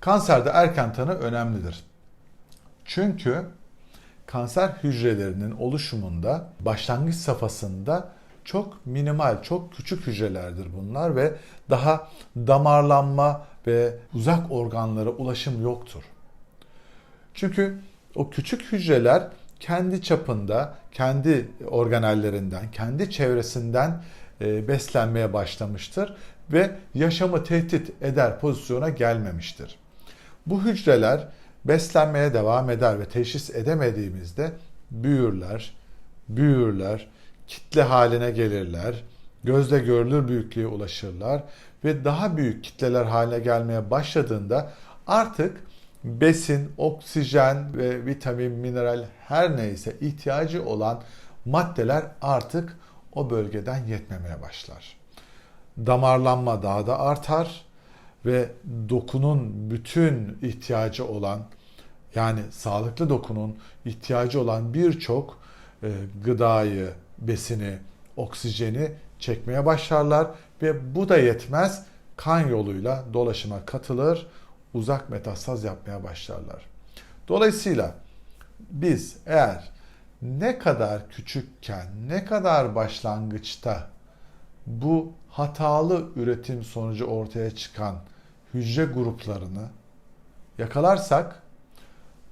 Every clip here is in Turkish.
Kanserde erken tanı önemlidir. Çünkü kanser hücrelerinin oluşumunda başlangıç safhasında çok minimal, çok küçük hücrelerdir bunlar ve daha damarlanma ve uzak organlara ulaşım yoktur. Çünkü o küçük hücreler kendi çapında, kendi organellerinden, kendi çevresinden e, beslenmeye başlamıştır ve yaşamı tehdit eder pozisyona gelmemiştir. Bu hücreler beslenmeye devam eder ve teşhis edemediğimizde büyürler, büyürler, kitle haline gelirler, gözle görülür büyüklüğe ulaşırlar ve daha büyük kitleler haline gelmeye başladığında artık besin, oksijen ve vitamin, mineral her neyse ihtiyacı olan maddeler artık o bölgeden yetmemeye başlar. Damarlanma daha da artar ve dokunun bütün ihtiyacı olan yani sağlıklı dokunun ihtiyacı olan birçok e, gıdayı, besini, oksijeni çekmeye başlarlar ve bu da yetmez kan yoluyla dolaşıma katılır, uzak metastaz yapmaya başlarlar. Dolayısıyla biz eğer ne kadar küçükken, ne kadar başlangıçta bu hatalı üretim sonucu ortaya çıkan hücre gruplarını yakalarsak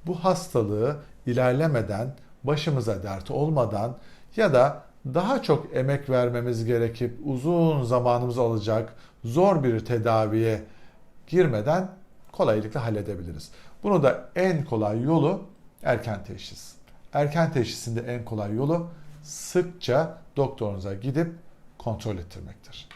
bu hastalığı ilerlemeden, başımıza dert olmadan ya da daha çok emek vermemiz gerekip uzun zamanımız alacak zor bir tedaviye girmeden kolaylıkla halledebiliriz. Bunu da en kolay yolu erken teşhis. Erken teşhisinde en kolay yolu sıkça doktorunuza gidip kontrol ettirmektir.